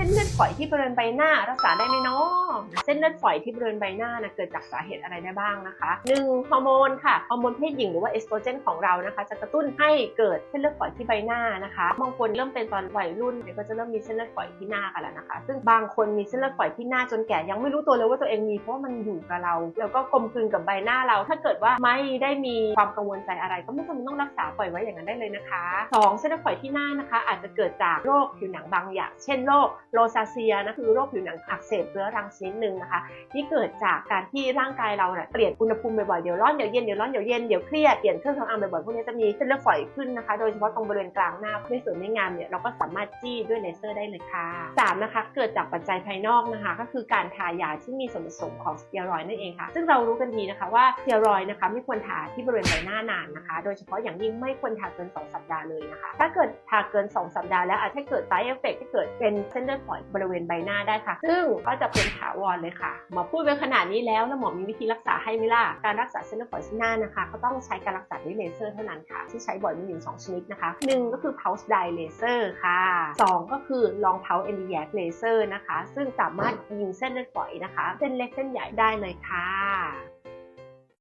เส้นเลือดฝอยที่บริเวณใบหน้ารักษาได้ไหมเนาะ เส้นเลือดฝอยที่บริเวณใบหน้านะเกิดจากสาเหตุอะไรได้บ้างนะคะหนึ่งฮอร์โมนค่ะฮอร์โมนเพศหญิงหรือว่าเอสโตรเจนของเรานะคะ จะกระตุ้นให้เกิดเส้นเลือดฝอยที่ใบหน้านะคะบางคนเริ่มเป็นตอนวัยรุ่นเนี่ยก็จะเริ่มมีเส้นเลือดฝอยที่หน้ากันแล้วนะคะ ซึ่งบางคนมีเส้นเลือดฝอยที่หน้าจนแก่ยังไม่รู้ตัวเลยว่าตัวเองมีเพราะว่ามันอยู่กับเรา แล้วก็กลมกลืนกับใบหน้าเรา ถ้าเกิดว่าไม่ได้มีความกังวลใจอะไร ก็ไม่จำเป็นต้องรักษาปล่อยไว้อย่างนั้นได้เลยนะคะสองเส้นเลือดฝอยที่หน้านะคะ อาจจะเกิดจากโรคผิวหนังบางอย่าง เช่นโรคโรซาเซียนะคือโรคผิวหนังอักเสบเรื้อรังชนิดหนึ่งนะคะที่เกิดจากการที่ร่างกายเราเนี่ยเปลี่ยนอุณหภูมิบ่อยๆเดี๋ยวร้อนเดี๋ยวเย็นเดี๋ยวร้อนเดี๋ยวเย็นเดี๋ยวเครียดเปลี่ยนเครื่องสำอางบ่อยๆพวกนี้จะมีเส้นเลือดฝอยขึ้นนะคะโดยเฉพาะตรงบริเวณกลางหน้าไม่สวยไม่งามเนี่ยเราก็สามารถจี้ด้วยเลเซอร์ได้เลยค่ะสามนะคะเกิดจากปัจจัยภายนอกนะคะ ก็คือการทายาที่มีส่วนผสมของสเตียรอยด์นั่นเองค่ะ ซึ่งเรารู้กันดีนะคะว่าสเตียรอยด์นะคะไม่ควรทาที่บริเวณใบหน้านานนะคะ โดยเฉพาะอย่างยิ่งไม่ควรทาเกิน 2 สัปดาห์เลยนะคะ ถ้าเกิดทาเกิน 2 สัปดาห์แล้วอาจจะเกิด side effect ที่เกิดเป็นเส้นเลือดฝอยบริเวณใบหน้าได้ค่ะ ซึ่งก็จะเป็นถาวรเลยค่ะ หมอพูดไปขนาดนี้แล้วแล้วหมอมีวิธีรักษาให้ไหมล่ะ การรักษาเส้นเลือดฝอยที่หน้านะคะก็ต้องใช้การรักษาด้วยเลเซอร์เท่านั้นค่ะ ที่ใช้บ่อยมีอยู่สองชนิดนะคะหนึ่งก็คือ pulse dye laser ค่ะสองก็คือ long pulse e l i a c laser นะคะ ซึ่งสามารถยิงเส้นเลือดฝอยนะคะ เส้นเล็กเส้นใหญ่ได้เลยค่ะ